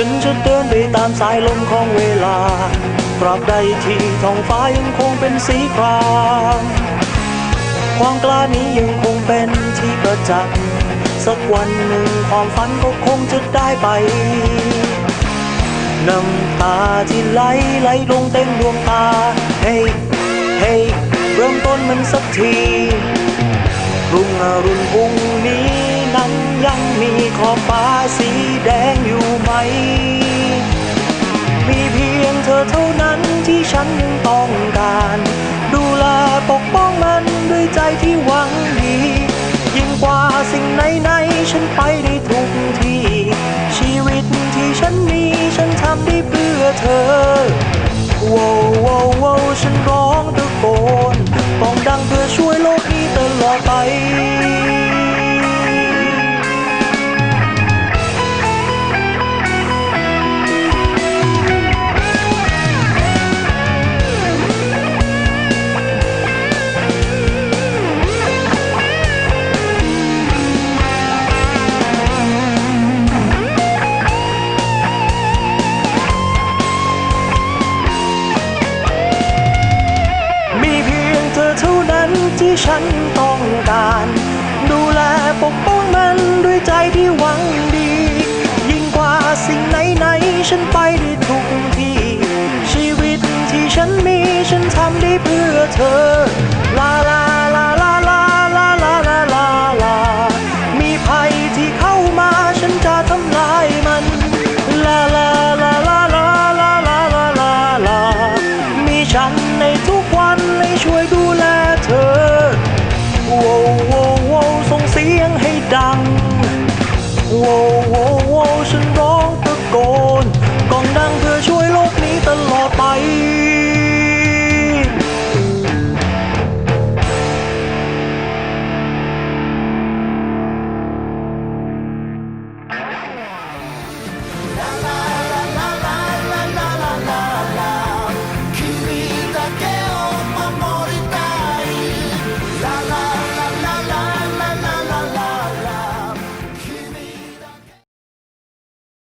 ฉันจะเดินไปตามสายลมของเวลาตราบใดที่ท้องฟ้ายังคงเป็นสีครามความกล้านี้ยังคงเป็นที่ประจักษ์สักวันหนึ่งความฝันก็คงจะได้ไป น้ำตาที่ไหลไหลลงเต็มดวงตา เฮ้เฮ้เริ่มต้นมันสักทีรุ่งอรุณพรุ่งนี้นั้นยังมีขอบฟ้าสีแดงอยู่ มมีเพียงเธอเท่านั้นที่ฉันยังต้องการ ดูแลปกป้องมันด้วยใจที่หวังดี ยิ่งกว่าสิ่งไหนๆฉันไปได้ทุกที่ ชีวิตที่ฉันมีฉันทำได้เพื่อเธอว้าวว้าวว้ฉันร้องตะโกนต้องดังเพื่อช่วยโลกนี้ตลอดไป ฉันต้องการ ดูแลปกป้องมันด้วยใจที่หวังดี ยิ่งกว่าสิ่งไหนๆฉันไปได้ทุกที่ ชีวิตที่ฉันมีฉันทำได้เพื่อเธอ ลาลาลาลาลาลาลาลาลามีภัยที่เข้ามาฉันจะทำ 我，我，我。